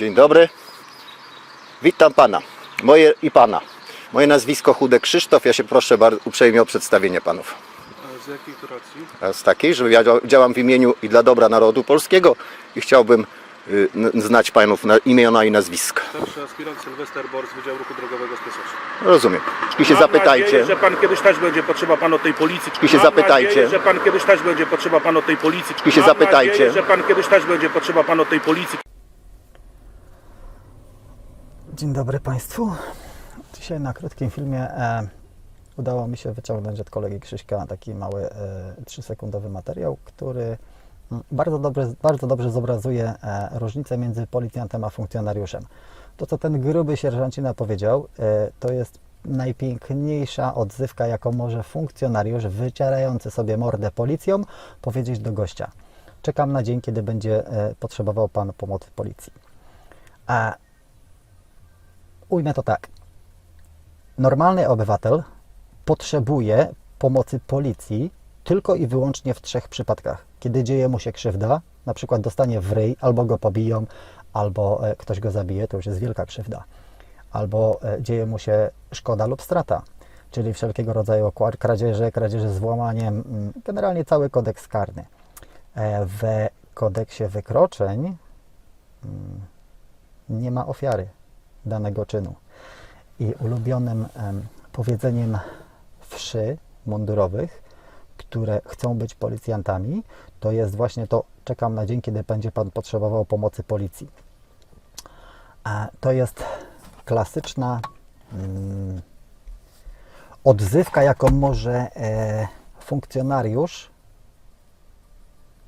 Dzień dobry. Witam pana. Moje i pana. Moje nazwisko Chude Krzysztof. Ja się proszę bardzo uprzejmie o przedstawienie panów. A Z jakiej to racji? Z takiej, że ja dzia- działam w imieniu i dla dobra narodu polskiego i chciałbym y, znać panów na imiona i nazwiska. Starszy aspirant Sylwester Bor z Wydziału Ruchu Drogowego Piaseczna. Rozumiem. Czki się Mam zapytajcie. nadzieję, że pan kiedyś też będzie potrzeba pan o tej policji. I się Mam zapytajcie. nadzieję, że pan kiedyś też będzie potrzeba pan o tej policji. I się Mam zapytajcie. nadzieję, że pan kiedyś też będzie potrzeba pan o tej policji. Dzień dobry Państwu. Dzisiaj na krótkim filmie e, udało mi się wyciągnąć od kolegi Krzyśka taki mały e, 3-sekundowy materiał, który mm, bardzo dobrze, bardzo dobrze zobrazuje e, różnicę między policjantem a funkcjonariuszem. To, co ten gruby sierżancina powiedział, e, to jest najpiękniejsza odzywka, jaką może funkcjonariusz wycierający sobie mordę policją powiedzieć do gościa. Czekam na dzień, kiedy będzie e, potrzebował Pan pomocy policji. A ujmę to tak. Normalny obywatel potrzebuje pomocy policji tylko i wyłącznie w trzech przypadkach. Kiedy dzieje mu się krzywda, na przykład dostanie w ryj, albo go pobiją, albo e, ktoś go zabije, to już jest wielka krzywda. Albo e, dzieje mu się szkoda lub strata, czyli wszelkiego rodzaju kradzieże, kradzieże z włamaniem, mm, generalnie cały kodeks karny. E, W kodeksie wykroczeń mm, nie ma ofiary danego czynu. I ulubionym em, powiedzeniem wszy mundurowych, które chcą być policjantami, to jest właśnie to: czekam na dzień, kiedy będzie Pan potrzebował pomocy policji. To jest klasyczna mm, odzywka, jaką może e, funkcjonariusz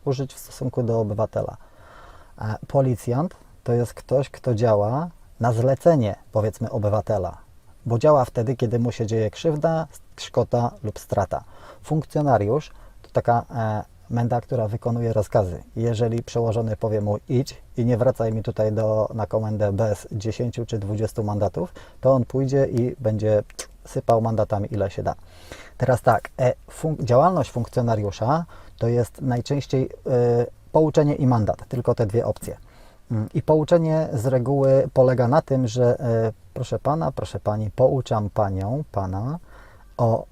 użyć w stosunku do obywatela. Policjant to jest ktoś, kto działa na zlecenie, powiedzmy, obywatela, bo działa wtedy, kiedy mu się dzieje krzywda, szkoda lub strata. Funkcjonariusz to taka e, menda, która wykonuje rozkazy. Jeżeli przełożony powie mu idź i nie wracaj mi tutaj do, na komendę bez 10 czy 20 mandatów, to on pójdzie i będzie sypał mandatami ile się da. Teraz tak, e, fun- działalność funkcjonariusza to jest najczęściej e, pouczenie i mandat, tylko te dwie opcje. I pouczenie z reguły polega na tym, że e, proszę pana, proszę pani, pouczam panią, pana o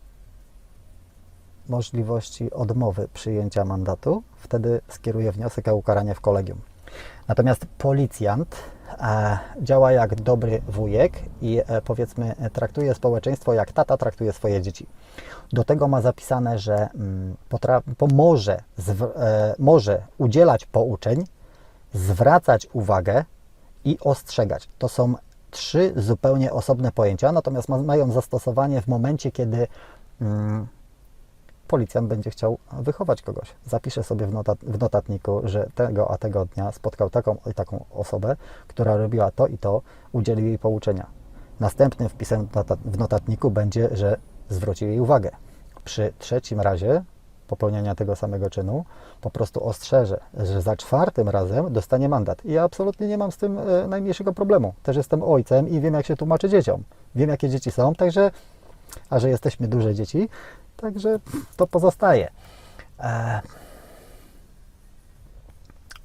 możliwości odmowy przyjęcia mandatu. Wtedy skieruję wniosek o ukaranie w kolegium. Natomiast policjant e, działa jak dobry wujek i e, powiedzmy traktuje społeczeństwo jak tata traktuje swoje dzieci. Do tego ma zapisane, że mm, potra- może udzielać pouczeń, zwracać uwagę i ostrzegać. To są trzy zupełnie osobne pojęcia, natomiast ma, mają zastosowanie w momencie, kiedy mm, policjant będzie chciał wychować kogoś. Zapisze sobie w, notat, w notatniku, że tego a tego dnia spotkał taką i taką osobę, która robiła to i to, udzielił jej pouczenia. Następnym wpisem w notatniku będzie, że zwrócił jej uwagę. Przy trzecim razie popełniania tego samego czynu po prostu ostrzeże, że za czwartym razem dostanie mandat. I ja absolutnie nie mam z tym e, najmniejszego problemu. Też jestem ojcem i wiem, jak się tłumaczy dzieciom. Wiem, jakie dzieci są, także, a że jesteśmy duże dzieci, także to pozostaje. E,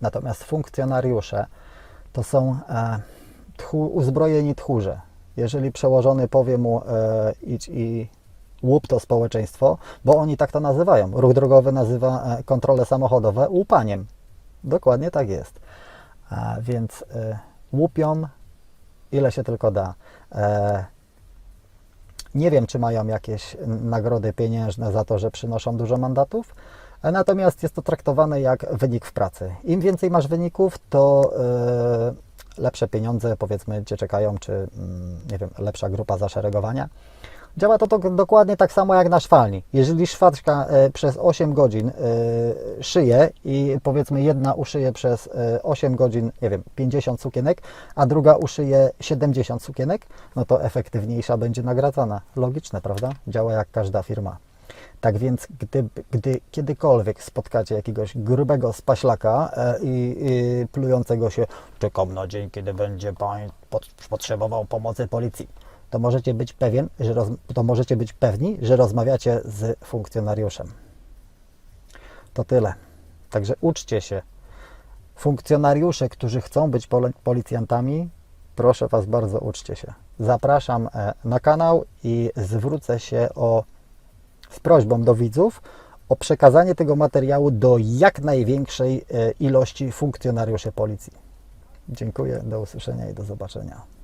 Natomiast funkcjonariusze to są e, tchu, uzbrojeni tchórze. Jeżeli przełożony powie mu e, idź i łup to społeczeństwo, bo oni tak to nazywają. Ruch drogowy nazywa e, kontrole samochodowe łupaniem. Dokładnie tak jest. A więc e, łupią ile się tylko da. E, nie wiem, czy mają jakieś nagrody pieniężne za to, że przynoszą dużo mandatów, e, natomiast jest to traktowane jak wynik w pracy. Im więcej masz wyników, to e, lepsze pieniądze, powiedzmy, Cię czekają, czy mm, nie wiem, lepsza grupa zaszeregowania. Działa to, to dokładnie tak samo jak na szwalni. Jeżeli szwaczka e, przez 8 godzin e, szyje i powiedzmy jedna uszyje przez e, 8 godzin, nie wiem, 50 sukienek, a druga uszyje 70 sukienek, no to efektywniejsza będzie nagradzana. Logiczne, prawda? Działa jak każda firma. Tak więc, gdy, gdy kiedykolwiek spotkacie jakiegoś grubego spaślaka e, i, i plującego się, czekam na dzień, kiedy będzie pan pot, potrzebował pomocy policji, to możecie być pewien, że roz, to możecie być pewni, że rozmawiacie z funkcjonariuszem. To tyle. Także uczcie się funkcjonariusze, którzy chcą być policjantami, proszę Was bardzo, uczcie się. Zapraszam e, na kanał i zwrócę się o, z prośbą do widzów o przekazanie tego materiału do jak największej e, ilości funkcjonariuszy policji. Dziękuję, do usłyszenia i do zobaczenia.